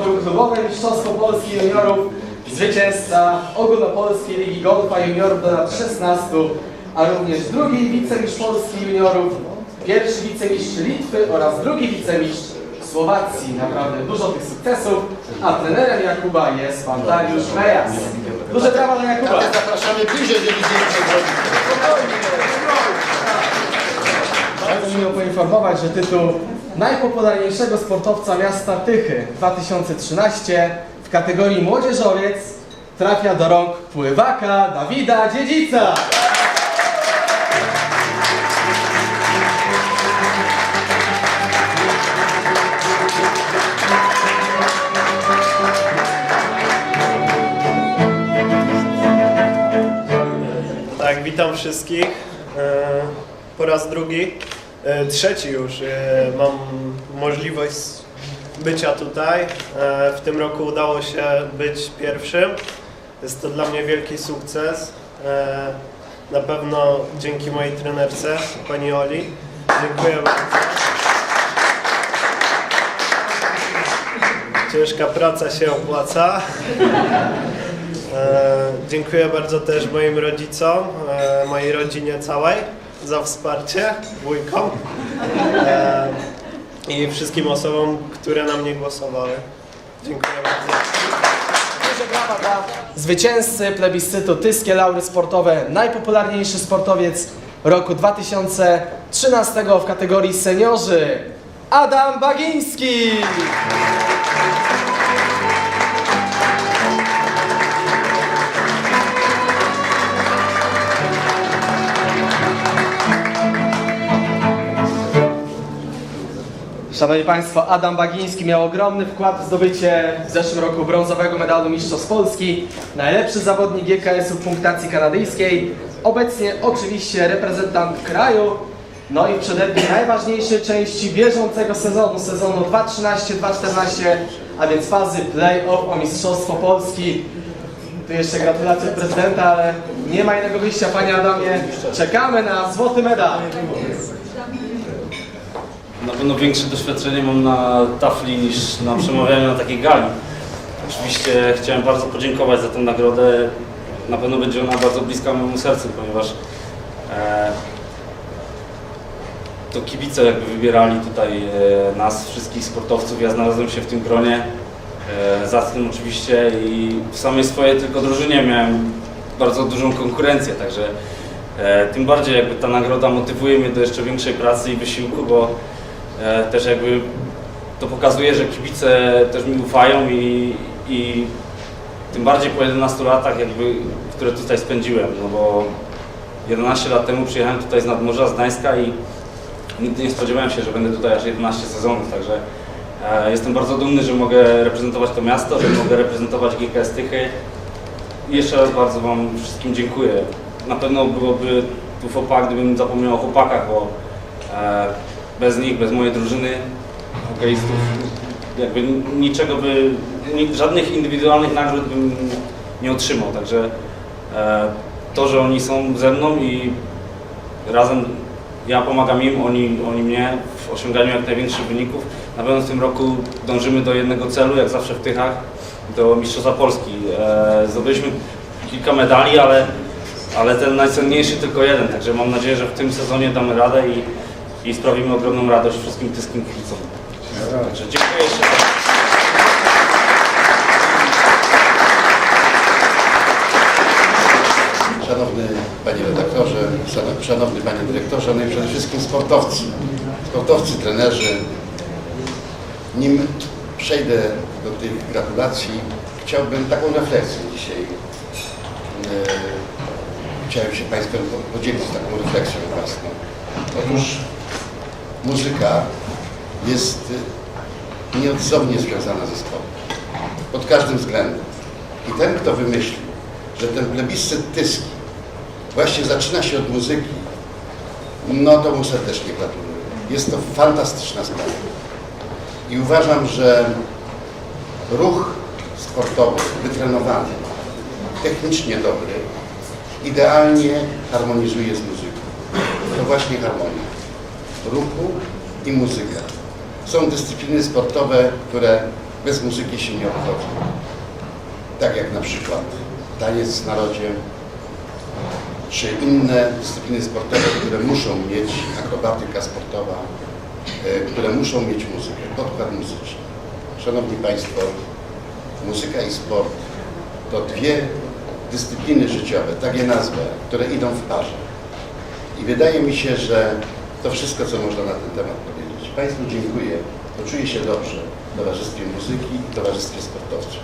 Centrum Klubowe Mistrzostwo Polski Juniorów, zwycięzca ogólnopolskiej Ligi Golfa Juniorów do lat 16, a również drugi wicemistrz Polski Juniorów, pierwszy wicemistrz Litwy oraz drugi wicemistrz Słowacji. Naprawdę dużo tych sukcesów, a trenerem Jakuba jest pan Dariusz Mejas. Duże brawa dla Jakuba. Ale zapraszamy bliżej, żeby zdjęcie zrobić. Bardzo miło poinformować, że tytuł najpopularniejszego sportowca miasta Tychy 2013 w kategorii młodzieżowiec trafia do rąk pływaka Dawida Dziedzica. Tak, witam wszystkich. E, Po raz drugi, trzeci już e, mam możliwość bycia tutaj. E, W tym roku udało się być pierwszym. Jest to dla mnie wielki sukces. E, Na pewno dzięki mojej trenerce, pani Oli. Dziękuję bardzo. Ciężka praca się opłaca. E, dziękuję bardzo też moim rodzicom, e, mojej rodzinie całej za wsparcie, wujkom e, i wszystkim osobom, które na mnie głosowały. Dziękuję bardzo. Zwycięzcy plebiscytu Tyskie Laury Sportowe, najpopularniejszy sportowiec roku 2013 w kategorii seniorzy, Adam Bagiński. Szanowni Państwo, Adam Bagiński miał ogromny wkład w zdobycie w zeszłym roku brązowego medalu Mistrzostw Polski. Najlepszy zawodnik GKS-u w punktacji kanadyjskiej. Obecnie oczywiście reprezentant kraju. No i w przededniu najważniejszej części bieżącego sezonu, sezonu 2013-2014, a więc fazy play-off o Mistrzostwo Polski. Tu jeszcze gratulacje od prezydenta, ale nie ma innego wyjścia, Panie Adamie. Czekamy na złoty medal. Na pewno większe doświadczenie mam na tafli niż na przemawianiu na takiej gali. Oczywiście chciałem bardzo podziękować za tę nagrodę. Na pewno będzie ona bardzo bliska mojemu sercu, ponieważ e, to kibice jakby wybierali tutaj e, nas, wszystkich sportowców. Ja znalazłem się w tym gronie. E, za tym oczywiście i w samej swojej tylko drużynie miałem bardzo dużą konkurencję, także e, tym bardziej jakby ta nagroda motywuje mnie do jeszcze większej pracy i wysiłku, bo też jakby to pokazuje, że kibice też mi ufają i, i tym bardziej po 11 latach jakby, które tutaj spędziłem, no bo 11 lat temu przyjechałem tutaj z nadmorza, z Gdańska i nigdy nie spodziewałem się, że będę tutaj aż 11 sezonów, także e, jestem bardzo dumny, że mogę reprezentować to miasto, że mogę reprezentować GKS Tychy i jeszcze raz bardzo Wam wszystkim dziękuję. Na pewno byłoby tu fopa, gdybym zapomniał o chłopakach, bo e, bez nich, bez mojej drużyny hokeistów, jakby niczego by, żadnych indywidualnych nagród bym nie otrzymał, także e, to, że oni są ze mną i razem ja pomagam im, oni, oni mnie w osiąganiu jak największych wyników. Na pewno w tym roku dążymy do jednego celu, jak zawsze w Tychach, do Mistrzostwa Polski. E, zdobyliśmy kilka medali, ale, ale ten najcenniejszy tylko jeden, także mam nadzieję, że w tym sezonie damy radę i, i sprawimy ogromną radość wszystkim tyskim kibicom. Także dziękuję jeszcze. Szanowny Panie Redaktorze, szanow- Szanowny Panie Dyrektorze, no i przede wszystkim sportowcy, sportowcy, trenerzy. Nim przejdę do tych gratulacji, chciałbym taką refleksję dzisiaj. e, Chciałem się Państwem po- podzielić taką refleksją własną. Otóż muzyka jest e, nieodzownie związana ze sportem. Pod każdym względem. I ten, kto wymyślił, że ten plebiscyt tyski właśnie zaczyna się od muzyki, no to mu serdecznie gratuluję. Jest to fantastyczna sprawa. I uważam, że ruch sportowy, wytrenowany, technicznie dobry, idealnie harmonizuje z muzyką. To właśnie harmonia ruchu i muzyka. Są dyscypliny sportowe, które bez muzyki się nie obchodzi. Tak jak na przykład taniec w narodzie, czy inne dyscypliny sportowe, które muszą mieć, akrobatyka sportowa, e, które muszą mieć muzykę, podkład muzyczny. Szanowni Państwo, muzyka i sport to dwie dyscypliny życiowe, tak je nazwę, które idą w parze. I wydaje mi się, że to wszystko, co można na ten temat powiedzieć. Państwu dziękuję, poczuję się dobrze w towarzystwie muzyki i towarzystwie sportowczym.